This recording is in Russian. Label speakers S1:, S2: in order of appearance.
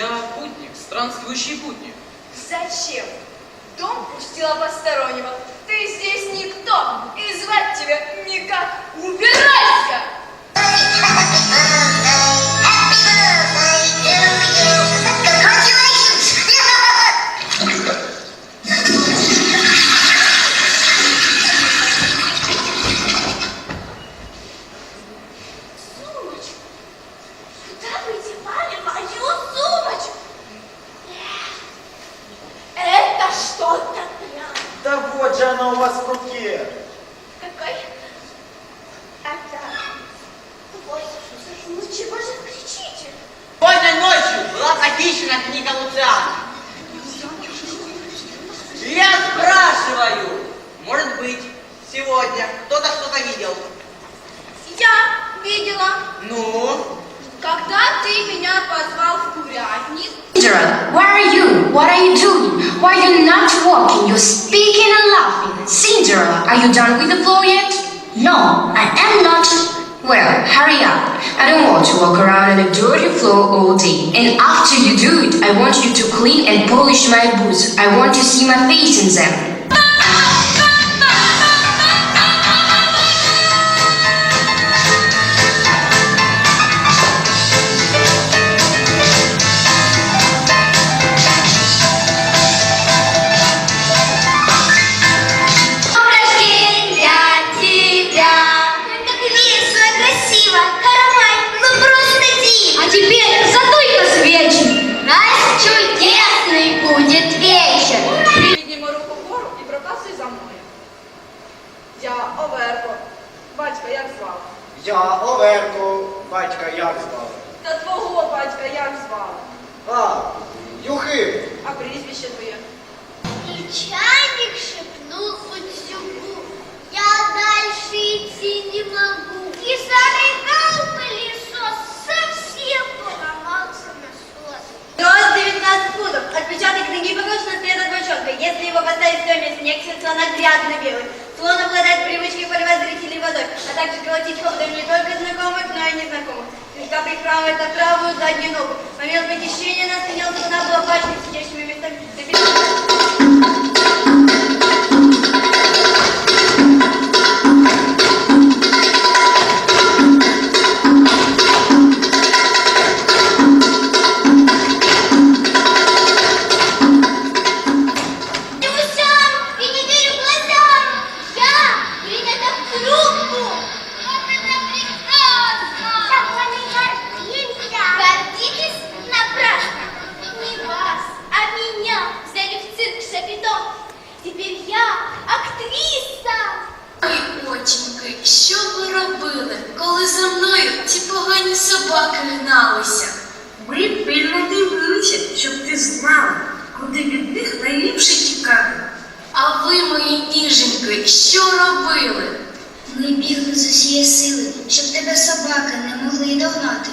S1: Я путник, странствующий путник.
S2: Зачем? Дом пустила постороннего. Ты здесь никто, и звать тебя никак. Убей!
S3: она у вас в руке?
S2: Какой? А так. Ой, ну чего же вы кричите?
S1: Поздно ночью была похищена книга Луциана. Я спрашиваю, может быть, сегодня кто-то что-то видел?
S2: Я видела.
S1: Ну?
S2: Когда ты меня позвал в курятник...
S4: Where are you? What are you doing? Why are you not walking? You're speaking Cinderella, are you done with the floor yet? No, I am not. Well, hurry up. I don't want to walk around on a dirty floor all day. And after you do it, I want you to clean and polish my boots. I want to see my face in them.
S2: Я Оверко. Батька як звали?
S3: Я Оверко, батька як звали?
S2: Та твого батька як звали?
S3: А, Юхим.
S2: А прізвище твоє?
S5: И чайник шепнул утюгу. Я дальше идти не могу. И зарыгал пылесос, совсем поломался насос.
S6: Рост 19 футов. Отпечаток ноги похож на след от бочонка. Если его поставить в доме, снег все на грязно белый. Слон обладает привычкой поливать зрителей водой, а также колотить холодом не только знакомых, но и незнакомых. Слегка приправить на правую заднюю ногу. Момент похищения на спине слона была с сидящими местами.
S4: Ой, оченьки, що ви робили, коли за мною ці погані собаки гналися? Ми пильно дивилися, щоб ти знала, куди від них найліпше тікати. А ви, мої ніженьки, що робили?
S7: Ми бігли з усієї сили, щоб тебе собаки не могли догнати.